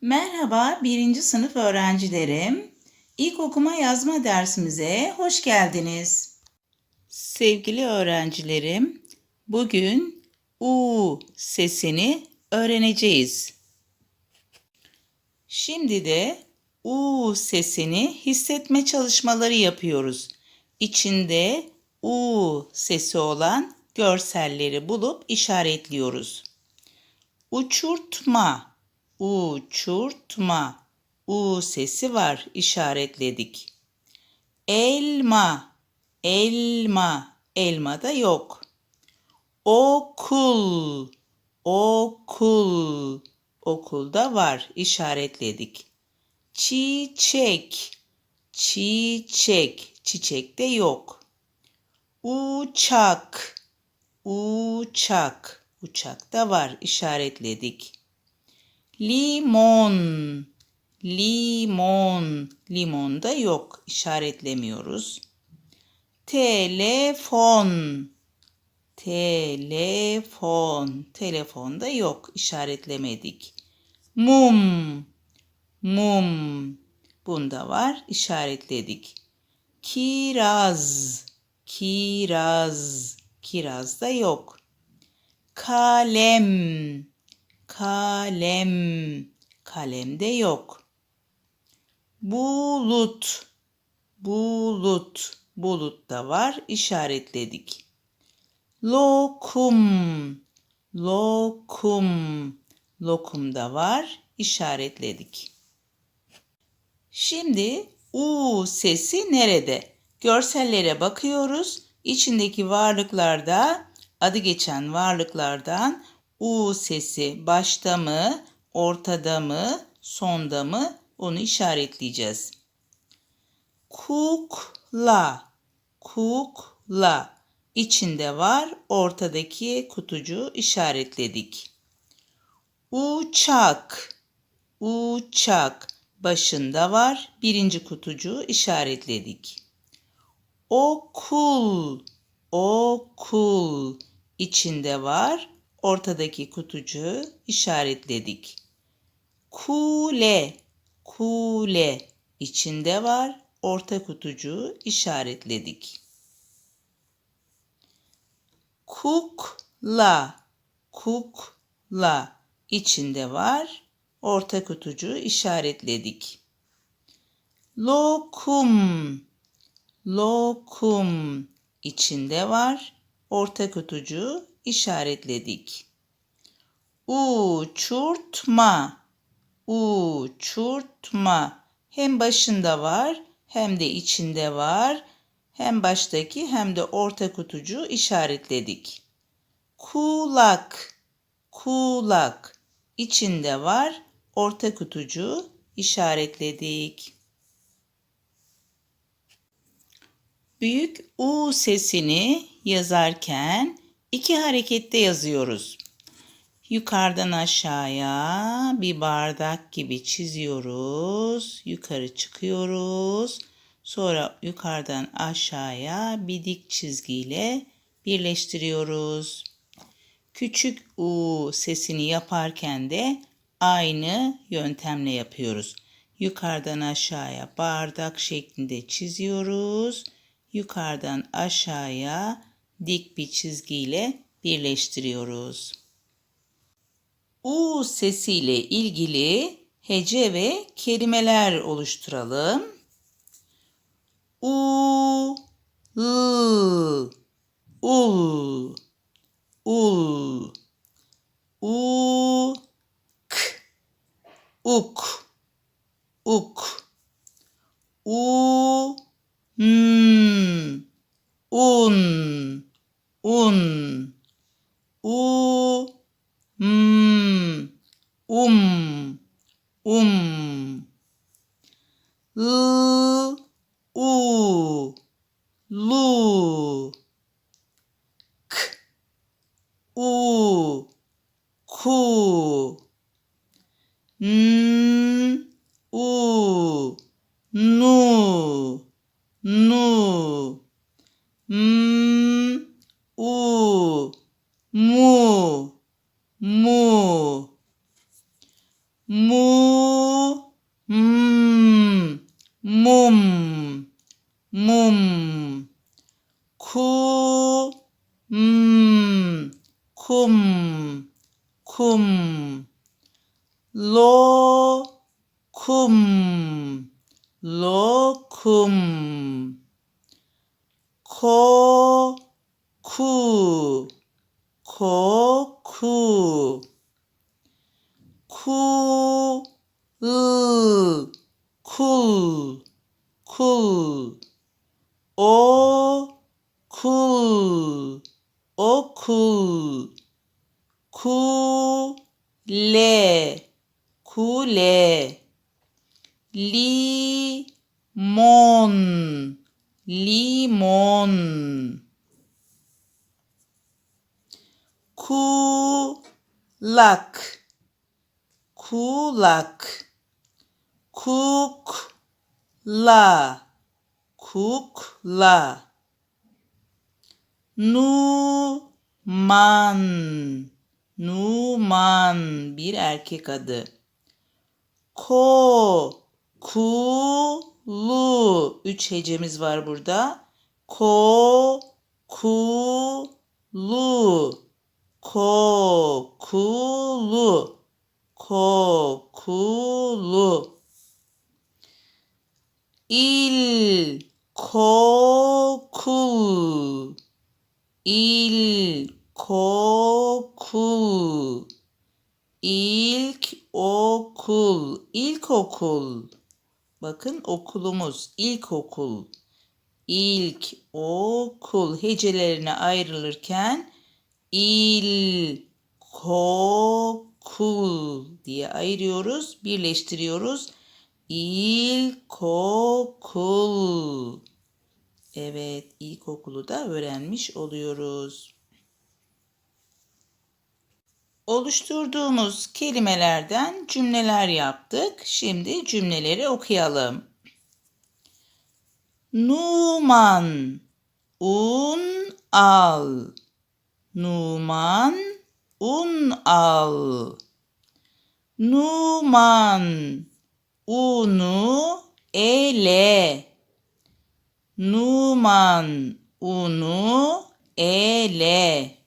Merhaba birinci sınıf öğrencilerim. İlk okuma yazma dersimize hoş geldiniz. Sevgili öğrencilerim, bugün U sesini öğreneceğiz. Şimdi de U sesini hissetme çalışmaları yapıyoruz. İçinde U sesi olan görselleri bulup işaretliyoruz. Uçurtma, uçurtma. U sesi var işaretledik. Elma, elma. Elma da yok. Okul, okul. Okulda var işaretledik. Çiçek, çiçek. Çiçek de yok. Uçak, uçak. Uçak da var işaretledik. Limon, limon. Limon da yok işaretlemiyoruz. Telefon, telefon. Telefon da yok işaretlemedik. Mum, mum. Bunda var işaretledik. Kiraz, kiraz. Kiraz da yok. Kalem, kalem. Kalem de yok. Bulut, bulut. Bulut da var işaretledik. Lokum, lokum. Lokum da var işaretledik. Şimdi U sesi nerede? Görsellere bakıyoruz. İçindeki varlıklarda adı geçen varlıklardan U sesi başta mı, ortada mı, sonda mı onu işaretleyeceğiz. Kukla, kukla içinde var, ortadaki kutucu işaretledik. Uçak, uçak başında var, birinci kutucu işaretledik. Okul, okul içinde var, ortadaki kutucu işaretledik. Kule, kule içinde var, orta kutucuğu işaretledik. Kukla, kukla içinde var, orta kutucuğu işaretledik. Lokum, lokum içinde var, orta kutucuğu işaretledik. Uçurtma, uçurtma hem başında var hem de içinde var. Hem baştaki hem de orta kutucu işaretledik. Kulak, kulak içinde var. Orta kutucu işaretledik. Büyük U sesini yazarken iki harekette yazıyoruz. Yukarıdan aşağıya bir bardak gibi çiziyoruz. Yukarı çıkıyoruz. Sonra yukarıdan aşağıya bir dik çizgiyle birleştiriyoruz. Küçük U sesini yaparken de aynı yöntemle yapıyoruz. Yukarıdan aşağıya bardak şeklinde çiziyoruz. Yukarıdan aşağıya dik bir çizgiyle birleştiriyoruz. U sesiyle ilgili hece ve kelimeler oluşturalım. U, l, ul, u, k, uk, uk, u, n, un, un, u, m, um, um, l, u, lu, k, u, ku, n, u, nu, nu, kum lo kum lokum. Ko ku koku ku l kul. Kul kul. okul kule. Kule. Limon. Limon. Kulak. Kulak. Kukla. Kukla. Numan Numan bir erkek adı. Ko Kulu üç hecemiz var burada. Ko Kulu Ko Kulu Ko Kulu İl Kokul İl kokul. İlk okul. İlkokul bakın okulumuz. İlkokul ilk okul. Hecelerine ayrılırken il kokul diye ayırıyoruz birleştiriyoruz. İlkokul Evet, ilkokulu da öğrenmiş oluyoruz. Oluşturduğumuz kelimelerden cümleler yaptık. Şimdi cümleleri okuyalım. Numan un al. Numan un al. Numan unu ele. Numan unu ele.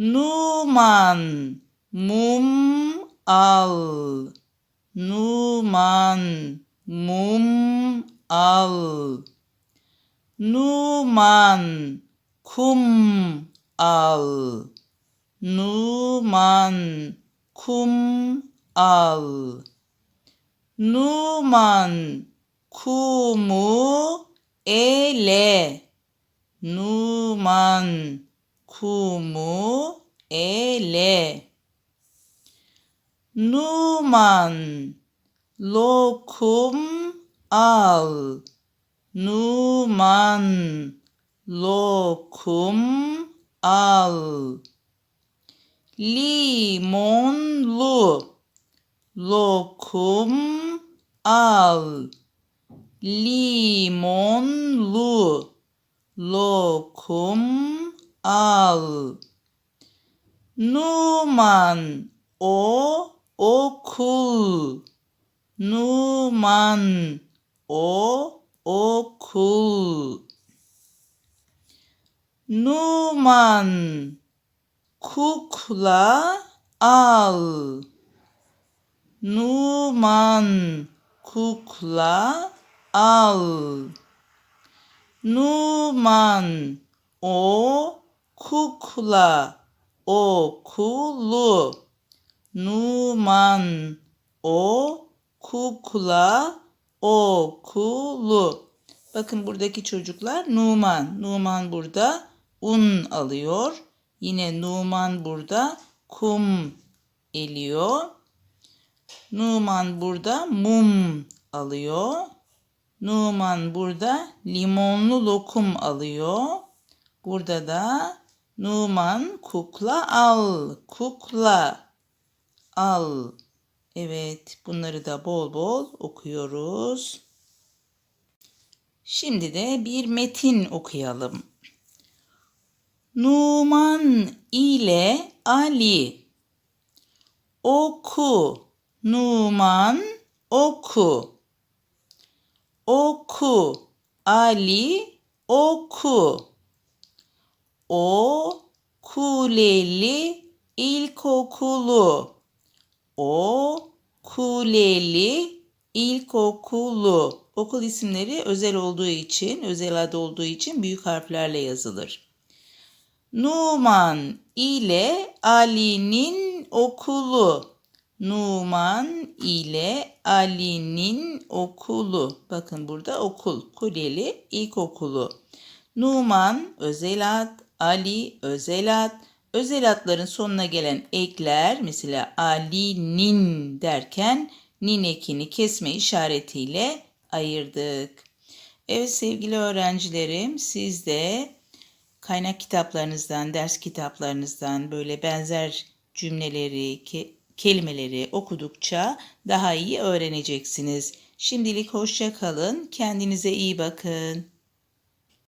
Numan mum al. Numan mum al. Numan kum al. Numan kum al. Numan kumu ele numan kumu ele. Numan lokum al. Numan lokum al. Limonlu lokum al. Limonlu lokum al. Numan o okul. Numan o okul. Numan kukla al. Numan kukla al. Numan o kukla okulu. Numan o kukla okulu. Bakın buradaki çocuklar Numan. Numan burada un alıyor. Yine Numan burada kum eliyor. Numan burada mum alıyor. Numan burada limonlu lokum alıyor. Burada da Numan kukla al. Kukla al. Evet bunları da bol bol okuyoruz. Şimdi de bir metin okuyalım. Numan ile Ali oku Numan oku oku Ali oku o kuleli ilkokulu. O kuleli ilkokulu. Okul isimleri özel olduğu için, özel adı olduğu için büyük harflerle yazılır. Numan ile Ali'nin okulu. Numan ile Ali'nin okulu. Bakın burada okul. Kuleli ilkokulu. Numan özel ad, Ali özel ad. Özel adların sonuna gelen ekler mesela Ali'nin derken nin ekini kesme işaretiyle ayırdık. Evet sevgili öğrencilerim siz de kaynak kitaplarınızdan, ders kitaplarınızdan böyle benzer cümleleri, ke- kelimeleri okudukça daha iyi öğreneceksiniz. Şimdilik hoşça kalın. Kendinize iyi bakın.